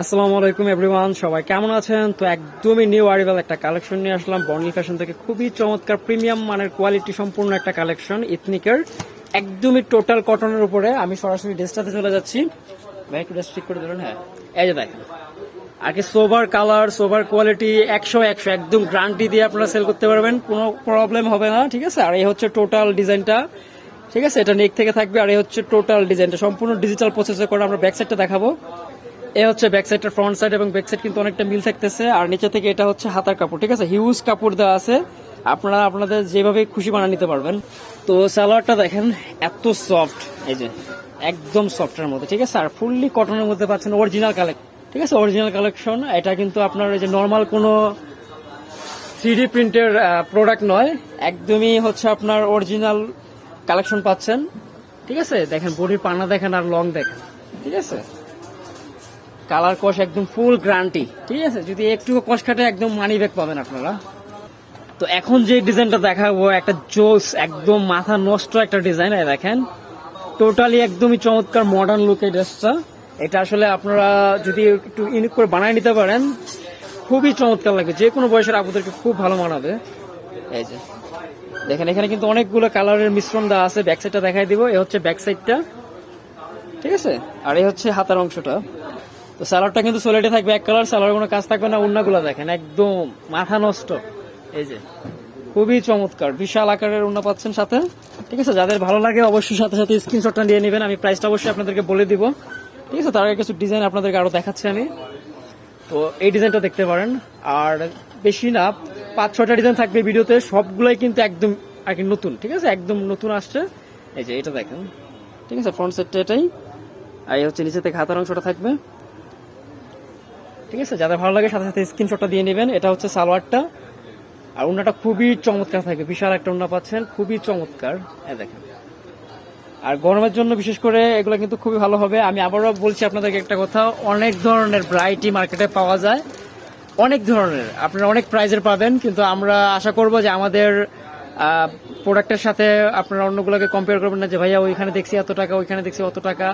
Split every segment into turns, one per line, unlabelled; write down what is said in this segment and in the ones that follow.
আসসালামু আলাইকুম এভরিওয়ান সবাই কেমন আছেন? তো একদমই নিউ আরিভাল একটা কালেকশন নিয়ে আসলাম। বর্নি ফ্যাশন থেকে খুবই চমৎকার প্রিমিয়াম মানের কোয়ালিটি সম্পূর্ণ একটা কালেকশন ইথনিকের একদমই টোটাল কটনের উপরে। আমি সরাসরি ড্রেসটাতে চলে যাচ্ছি। ভাই, একটু ড্রেস ঠিক করে দিলেন হ্যাঁ। এই যে দেখেন। আর কি সোভার কালার সোভার কোয়ালিটি একশো একশো, একদম গ্যারান্টি দিয়ে আপনারা সেল করতে পারবেন। কোনো প্রবলেম হবে না, ঠিক আছে? আর এই হচ্ছে টোটাল ডিজাইনটা ঠিক আছে? এটা নেক থেকে থাকবে, আর এই হচ্ছে টোটাল ডিজাইনটা সম্পূর্ণ ডিজিটাল প্রসেসে করে আমরা ব্যাক সাইডটা দেখাবো। এ হচ্ছে ব্যাক সাইডের ফ্রন্ট সাইড এবং ব্যাক সাইড কিন্তু অনেকটা মিল থাকতেছে। আর নিচে থেকে এটা হচ্ছে হাতার কাপড়, ঠিক আছে? হিউজ কাপড় দেওয়া আছে। আপনারা আপনাদের যেভাবে খুশি বানিয়ে নিতে পারবেন। তো সালোয়ারটা দেখেন, এত সফট এই যে, একদম সফটের মধ্যে, ঠিক আছে? আর ফুললি কটনের মধ্যে পাচ্ছেন অরিজিনাল কালেকশন ঠিক আছে? অরিজিনাল কালেকশন এটা কিন্তু আপনার এই যে নর্মাল কোনো থ্রি প্রিন্টের প্রোডাক্ট নয়। একদমই হচ্ছে আপনার অরিজিনাল কালেকশন পাচ্ছেন, ঠিক আছে? দেখেন, বডির পানা দেখেন আর লং দেখেন, ঠিক আছে? কালার কষ একদম ফুল গ্রান্টি ঠিক আছে, যদি একটু কষ কাটে একদম মানি ব্যাগ পাবেন আপনারা। তো এখন যে ডিজাইনটা দেখাবো, একটা জোস, একদম মাথা নষ্ট একটা ডিজাইন দেখেন। টোটালি একদমই চমৎকার মডার্ন লুক এই ড্রেসটা এটা আসলে আপনারা যদি একটু ইউনিক করে বানায় নিতে পারেন, খুবই চমৎকার লাগবে। যে কোনো বয়সের আপুদেরকে খুব ভালো মানাবে। এই যে, দেখেন, এখানে কিন্তু অনেকগুলো কালারের মিশ্রণ দেওয়া আছে। ব্যাক সাইডটা দেখাই দিব, এ হচ্ছে ব্যাক সাইডটা ঠিক আছে? আর এই হচ্ছে হাতার অংশটা। তো স্যালাডটা কিন্তু সোলেটে থাকবে, এক কালার স্যালাডের কোনো কাজ থাকবে না, উন্নাগুলো দেখেন, একদম মাথা নষ্ট। এই যে, খুবই চমৎকার, বিশাল আকারের উন্না পাচ্ছেন সাথে। ঠিক আছে, যাদের ভালো লাগে অবশ্যই সাথে সাথে স্ক্রিনশটটা নিয়ে নেবেন, আমি প্রাইসটা অবশ্যই আপনাদেরকে বলে দিব। ঠিক আছে, তার আগে কিছু ডিজাইন আপনাদেরকে আরও দেখাচ্ছি আমি। তো এই ডিজাইনটা দেখতে পারেন, আর বেশি না, পাঁচ ছটা ডিজাইন থাকবে ভিডিওতে সবগুলোই কিন্তু একদম আর কি নতুন, ঠিক আছে? একদম নতুন আসছে। এই যে, এটা দেখেন। ঠিক আছে ফ্রন্ট সেটটা এটাই। আর এই হচ্ছে নিচে থেকে হাতার অংশটা থাকবে। ঠিক আছে? যাদের ভালো লাগে, সাথে সাথে স্ক্রিনশটটা দিয়ে নেবেন। এটা হচ্ছে সালোয়ারটা। আর ওনাটা খুবই চমৎকার থাকবে বিশাল একটা ওনা পাচ্ছেন। খুবই চমৎকার। এই দেখেন। আর গরমের জন্য বিশেষ করে এগুলো কিন্তু খুবই ভালো হবে। আমি আবারও বলছি আপনাদেরকে একটা কথা। অনেক ধরনের ভ্যারাইটি মার্কেটে পাওয়া যায়। অনেক ধরনের। আপনারা অনেক প্রাইজের পাবেন। কিন্তু আমরা আশা করব যে আমাদের প্রোডাক্টের সাথে আপনারা অন্যগুলোকে কম্পেয়ার করবেন না যে, ভাইয়া, ওইখানে দেখছি এত টাকা, ওইখানে দেখছি অত টাকা।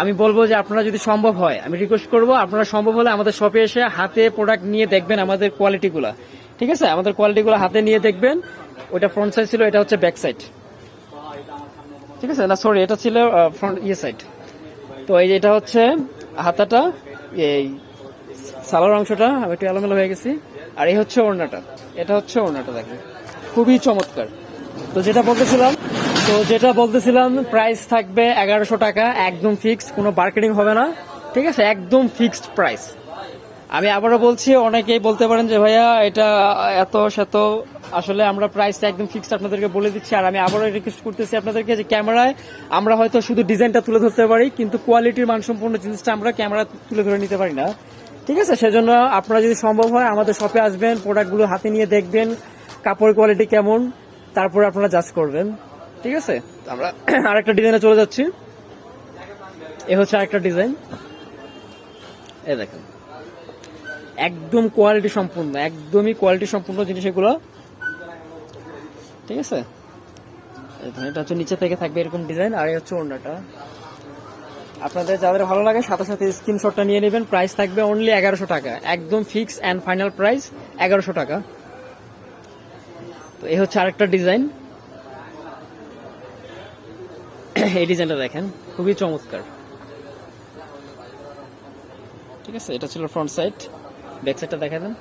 আমি বলব যে, আপনারা যদি সম্ভব হয়, আমি রিকোয়েস্ট করব, আপনারা সম্ভব হলে আমাদের শপে এসে হাতে প্রোডাক্ট নিয়ে দেখবেন আমাদের কোয়ালিটিগুলো ঠিক আছে? আমাদের কোয়ালিটিগুলো হাতে নিয়ে দেখবেন। ওইটা ফ্রন্ট সাইড ছিল, এটা হচ্ছে ব্যাক সাইড ঠিক আছে? না সরি এটা ছিল ফ্রন্ট ইয়ে সাইড তো এই এটা হচ্ছে হাতাটা, এই সালোয়ার অংশটা, আমি একটু এলোমেলো হয়ে গেছি। আর এই হচ্ছে ওড়নাটা। এটা হচ্ছে ওড়নাটা, দেখেন। খুবই চমৎকার। তো যেটা বলতেছিলাম, তো যেটা বলতেছিলাম প্রাইস থাকবে এগারোশো টাকা, একদম ফিক্সড কোনো মার্কেটিং হবে না, ঠিক আছে? একদম ফিক্সড প্রাইস আমি আবারও বলছি, অনেকেই বলতে পারেন যে, ভাইয়া, এটা এত শত, আসলে আমরা প্রাইসটা একদম ফিক্সড আপনাদেরকে বলে দিচ্ছি। আর আমি আবারও রিকোয়েস্ট করতেছি আপনাদেরকে যে, ক্যামেরায় আমরা হয়তো শুধু ডিজাইনটা তুলে ধরতে পারি, কিন্তু কোয়ালিটির মানসম্পন্ন জিনিসটা আমরা ক্যামেরা তুলে ধরে নিতে পারি না। ঠিক আছে? সেজন্য আপনারা যদি সম্ভব হয়, আমাদের শপে আসবেন প্রোডাক্টগুলো হাতে নিয়ে দেখবেন। কাপড় কোয়ালিটি কেমন তারপরে আপনারা জাজ করবেন। ঠিক আছে? আমরা আরেকটা ডিজাইনে চলে যাচ্ছি। এ হচ্ছে আরেকটা ডিজাইন এ দেখেন। একদম কোয়ালিটি সম্পূর্ণ একদমই কোয়ালিটি সম্পূর্ণ জিনিস এগুলো। ঠিক আছে? এটা হচ্ছে নিচে থেকে থাকবে এরকম ডিজাইন আর এই হচ্ছে ওড়নাটা। আপনাদের যাদের ভালো লাগে সাথে সাথে স্ক্রিনশটটা নিয়ে নেবেন। প্রাইস থাকবে অনলি এগারোশো টাকা। একদম ফিক্স অ্যান্ড ফাইনাল প্রাইস এগারোশো টাকা। তো এই হচ্ছে আরেকটা ডিজাইন। এই ডিজাইনটা দেখেন, খুবই চমৎকার। ঠিক আছে, এটা ছিল ফ্রন্ট সাইড ব্যাক সাইডটা দেখা দেন।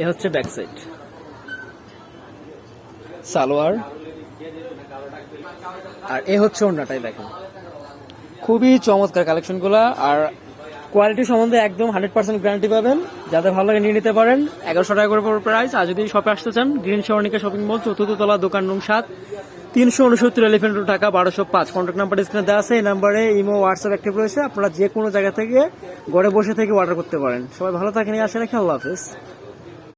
এ হচ্ছে ব্যাক সাইড সালোয়ার। আর এ হচ্ছে অন্যটাই দেখেন। খুবই চমৎকার কালেকশনগুলো আর কোয়ালিটি সম্বন্ধে একদম হান্ড্রেড পার্সেন্ট গ্যারান্টি পাবেন। যাদের ভালো লাগে নিয়ে নিতে পারেন। এগারোশো টাকা করে প্রাইস আর যদি শপে আসতে চান গ্রিন সরণিকা শপিং মল চতুর্থ তলা, দোকান নং সাত। তিনশো উনসত্তর এলিফেন্ট টাকা বারোশো পাঁচ। কন্ট্যাক্ট নাম্বার স্ক্রিনে দেওয়া আছে। এই নাম্বারে ইমো হোয়াটসঅ্যাপ অ্যাক্টিভ রয়েছে। আপনারা যে কোনো জায়গা থেকে, ঘরে বসে থেকে অর্ডার করতে পারেন। সবাই ভালো থাকেন আসেন আল্লাহ হাফিজ।